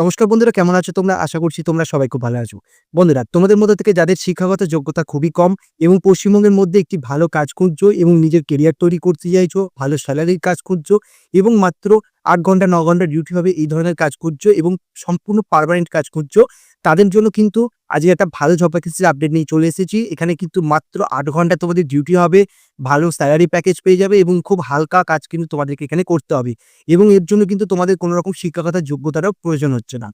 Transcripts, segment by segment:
নমস্কার বন্ধুরা, কেমন আছো তোমরা? আশা করছি তোমরা সবাই খুব ভালো আছো। বন্ধুরা, তোমাদের মধ্যে থেকে যাদের শিক্ষাগত যোগ্যতা খুবই কম এবং পশ্চিমবঙ্গের মধ্যে একটি ভালো কাজ খুঁজছো এবং নিজের কেরিয়ার তৈরি করতে চাইছো, ভালো স্যালারির কাজ খুঁজছো এবং মাত্র আট ঘণ্টা, ন ঘণ্টা ডিউটি হবে, এই ধরনের কাজ খুঁজছো এবং সম্পূর্ণ পারমানেন্ট কাজ খুঁজছো তাদের জন্য কিন্তু আজকে একটা ভালো জব ভ্যাকেন্সির আপডেট নিয়ে চলে এসেছি। এখানে কিন্তু মাত্র আট ঘণ্টা তোমাদের ডিউটি হবে, ভালো স্যালারি প্যাকেজ পেয়ে যাবে এবং খুব হালকা কাজ কিন্তু তোমাদেরকে এখানে করতে হবে। এবং এর জন্য কিন্তু তোমাদের কোনো রকম শিক্ষাগত যোগ্যতারও প্রয়োজন হচ্ছে না।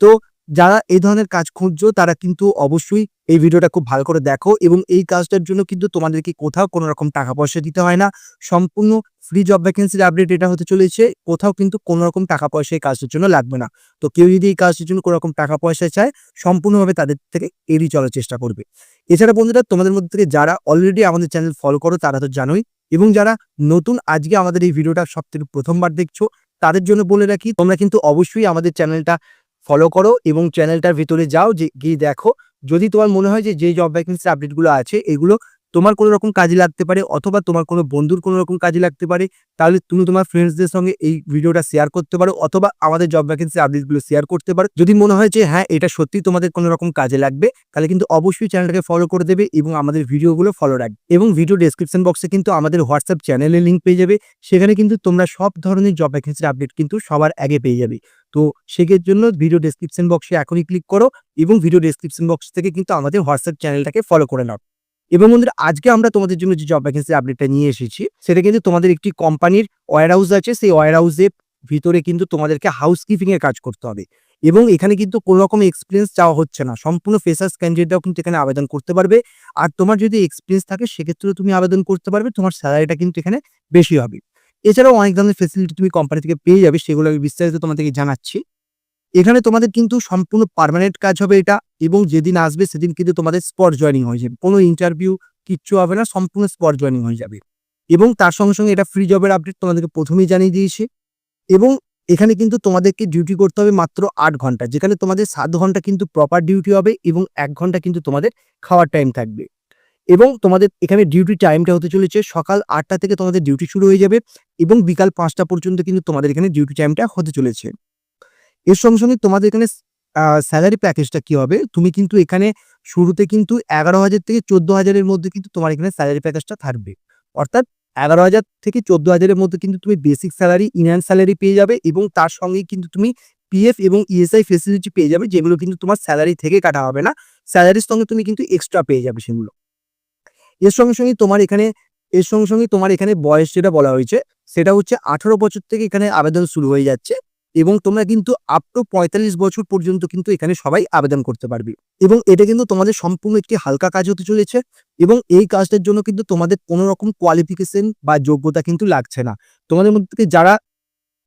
তো যারা এই ধরনের কাজ খুঁজছো তারা কিন্তু অবশ্যই এই ভিডিওটা খুব ভালো করে দেখো এবং এই কাজটার জন্য কিন্তু তোমাদেরকে কোথাও কোনো রকম টাকা পয়সা দিতে হয় না। সম্পূর্ণ ফ্রি জব ভ্যাকেন্সির আপডেট এটা হতে চলেছে, কোথাও কিন্তু কোনো রকম টাকা পয়সা এই কাজটার জন্য লাগবে না। তো কেউ যদি এই কাজটার জন্য কোনো রকম টাকা পয়সা চায়, সম্পূর্ণভাবে তাদের থেকে এড়িয়ে চলার চেষ্টা করবে। এছাড়া বন্ধুরা, তোমাদের মধ্যে থেকে যারা অলরেডি আমাদের চ্যানেল ফলো করো, তারা তো জানোই। এবং যারা নতুন, আজকে আমাদের এই ভিডিওটা সব থেকে প্রথমবার দেখছ, তাদের জন্য বলে রাখি, তোমরা কিন্তু অবশ্যই আমাদের চ্যানেলটা ফলো করো এবং চ্যানেলটার ভিতরে যাও, যে গিয়ে দেখো। যদি তোমার মনে হয় যে যে জব ভ্যাকেন্সির আপডেটগুলো আছে, এগুলো তোমার কোনো রকম কাজে লাগতে পারে অথবা তোমার কোনো বন্ধুর কোনো রকম কাজে লাগতে পারে, তাহলে তুমি তোমার ফ্রেন্ডসদের সঙ্গে এই ভিডিওটা শেয়ার করতে পারো অথবা আমাদের জব ভ্যাকেন্সি আপডেটগুলো শেয়ার করতে পারো। যদি মনে হয় যে হ্যাঁ এটা সত্যি তোমাদের কোনো রকম কাজে লাগবে, তাহলে কিন্তু অবশ্যই চ্যানেলটাকে ফলো করে দেবে এবং আমাদের ভিডিওগুলো ফলো রাখবে। এবং ভিডিও ডেসক্রিপশন বক্সে কিন্তু আমাদের হোয়াটসঅ্যাপ চ্যানেলের লিঙ্ক পেয়ে যাবে, সেখানে কিন্তু তোমরা সব ধরনের জব ভ্যাকেন্সির আপডেট কিন্তু সবার আগে পেয়ে যাবে। তো সেকের জন্য ভিডিও ডেসক্রিপশন বক্সে এখনই ক্লিক করো এবং ভিডিও ডেসক্রিপশন বক্স থেকে কিন্তু আমাদের হোয়াটসঅ্যাপ চ্যানেলটাকে ফলো করে নাও। এবং বন্ধুরা, আজকে আমরা তোমাদের জন্য যে জব ভ্যাকেন্সি আপডেটটা নিয়ে এসেছি, সেটা কিন্তু তোমাদের একটি কোম্পানির ওয়ার হাউস আছে। সেই ওয়ার হাউসের ভিতরে কিন্তু তোমাদেরকে হাউসকিপিং এর কাজ করতে হবে। এবং এখানে কিন্তু কোনো রকম এক্সপিরিয়েন্স চাওয়া হচ্ছে না। সম্পূর্ণ ফেসার্স ক্যান্ডিডেটরাও কিন্তু এখানে আবেদন করতে পারবে। আর তোমার যদি এক্সপিরিয়েন্স থাকে, সেক্ষেত্রেও তুমি আবেদন করতে পারবে। তোমার স্যালারিটা কিন্তু এখানে বেশি হবে। এছাড়াও অনেক ধরনের ফেসিলিটি তুমি কোম্পানি থেকে পেয়ে যাবে, সেগুলো আমি বিস্তারিত তোমাদেরকে জানাচ্ছি। এখানে তোমাদের কিন্তু সম্পূর্ণ পার্মানেন্ট কাজ হবে এটা এবং যেদিন আসবে সেদিন কিন্তু তোমাদের স্পট জয়নিং হয়ে যাবে। কোনো ইন্টারভিউ কিচ্ছু হবে না, সম্পূর্ণ স্পট জয়নিং হয়ে যাবে। এবং তার সঙ্গে সঙ্গে এটা ফ্রি জবের আপডেট তোমাদেরকে প্রথমেই জানিয়ে দিয়েছে। এবং এখানে কিন্তু তোমাদেরকে ডিউটি করতে হবে মাত্র আট ঘণ্টা, যেখানে তোমাদের সাত ঘণ্টা কিন্তু প্রপার ডিউটি হবে এবং এক ঘণ্টা কিন্তু তোমাদের খাওয়ার টাইম থাকবে। এবং তোমাদের এখানে ডিউটি টাইমটা হতে চলেছে সকাল আটটা থেকে তোমাদের ডিউটি শুরু হয়ে যাবে এবং বিকাল পাঁচটা পর্যন্ত কিন্তু তোমাদের এখানে ডিউটি টাইমটা হতে চলেছে। এর সঙ্গে সঙ্গে তোমাদের এখানে স্যালারি প্যাকেজটা কি হবে? তুমি কিন্তু এখানে শুরুতে কিন্তু এগারো হাজার থেকে চোদ্দ হাজারের মধ্যে কিন্তু তোমার এখানে স্যালারি প্যাকেজটা থাকবে। অর্থাৎ এগারো হাজার থেকে চোদ্দ হাজারের মধ্যে কিন্তু তুমি বেসিক স্যালারি ইনহ্যান্ড স্যালারি পেয়ে যাবে এবং তার সঙ্গে কিন্তু তুমি পিএফ এবং ইএসআই ফেসিলিটি পেয়ে যাবে যেগুলো কিন্তু তোমার স্যালারি থেকে কাটা হবে না। স্যালারির সঙ্গে তুমি কিন্তু এক্সট্রা পেয়ে যাবে সেগুলো। এর সঙ্গে সঙ্গে তোমার এখানে, এর সঙ্গে সঙ্গে তোমার এখানে বয়স যেটা বলা হয়েছে, সেটা হচ্ছে আঠারো বছর থেকে এখানে আবেদন শুরু হয়ে যাচ্ছে। এবং তোমরা কিন্তু আপ টু পঁয়তাল্লিশ বছর পর্যন্ত কিন্তু এখানে সবাই আবেদন করতে পারবে। এবং এটা কিন্তু তোমাদের সম্পূর্ণ একটি হালকা কাজ হতে চলেছে এবং এই কাজটার জন্য কিন্তু তোমাদের কোনো রকম কোয়ালিফিকেশন বা যোগ্যতা কিন্তু লাগছে না। তোমাদের মধ্যে যারা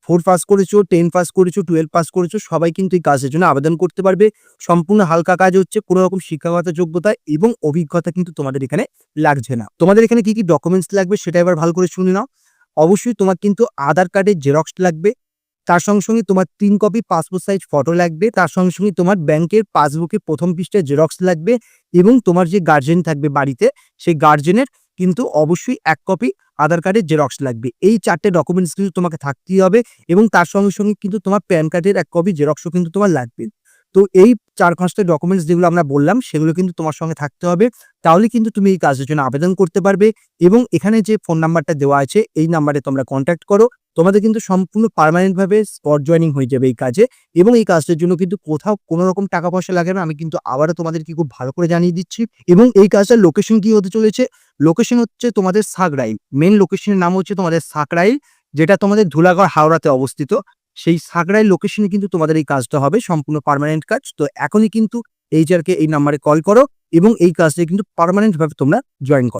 ফোর পাস করেছ টেন পাস করেছ টুয়েলভ পাস করেছ, সবাই কিন্তু এই কাজের জন্য আবেদন করতে পারবে। সম্পূর্ণ হালকা কাজ হচ্ছে কোনো রকম শিক্ষাগত যোগ্যতা এবং অভিজ্ঞতা কিন্তু তোমাদের এখানে লাগছে না। তোমাদের এখানে কি কি ডকুমেন্টস লাগবে সেটা এবার ভালো করে শুনে নাও। অবশ্যই তোমার কিন্তু আধার কার্ডের জেরক্স লাগবে। তার সঙ্গে সঙ্গে তোমার তিন কপি পাসপোর্ট সাইজ ফটো লাগবে, তার সঙ্গে সঙ্গে তোমার ব্যাংকের পাসবুকে প্রথম পৃষ্ঠায় জেরক্স লাগবে এবং তোমার যে গার্জেন থাকবে বাড়িতে, সেই গার্জেনের কিন্তু অবশ্যই এক কপি আধার কার্ডের জেরক্স লাগবে। এই চারটে ডকুমেন্টস কিন্তু তোমাকে থাকতেই হবে এবং তার সঙ্গে সঙ্গে কিন্তু তোমার প্যান কার্ডের এক কপি জেরক্সও কিন্তু তোমার লাগবে। তো এই চার পাঁচটা ডকুমেন্টস যেগুলো আমরা বললাম, সেগুলো কিন্তু তোমার সঙ্গে থাকতে হবে। তাহলে কিন্তু তুমি এই কাজের জন্য আবেদন করতে পারবে এবং এখানে যে ফোন নাম্বারটা দেওয়া আছে, এই নাম্বারে তোমরা কন্ট্যাক্ট করো। তোমাদের কিন্তু সম্পূর্ণ পার্মানেন্ট ভাবে স্পট জয়নিং হয়ে যাবে এই কাজে এবং এই কাজটার জন্য কিন্তু কোথাও কোনো রকম টাকা পয়সা লাগে না। আমি কিন্তু আবারও তোমাদেরকে খুব ভালো করে জানিয়ে দিচ্ছি এবং এই কাজটার লোকেশন কি হতে চলেছে? লোকেশন হচ্ছে তোমাদের সাকরাইল মেন লোকেশনের নাম হচ্ছে তোমাদের সাকরাইল যেটা তোমাদের ধুলাগড় হাওড়াতে অবস্থিত। সেই সাকরাইল লোকেশনে কিন্তু তোমাদের এই কাজটা হবে, সম্পূর্ণ পারমানেন্ট কাজ। তো এখনই কিন্তু এইচআরকে এই নাম্বারে কল করো এবং এই কাজটা কিন্তু পার্মানেন্ট ভাবে তোমরা জয়েন করো।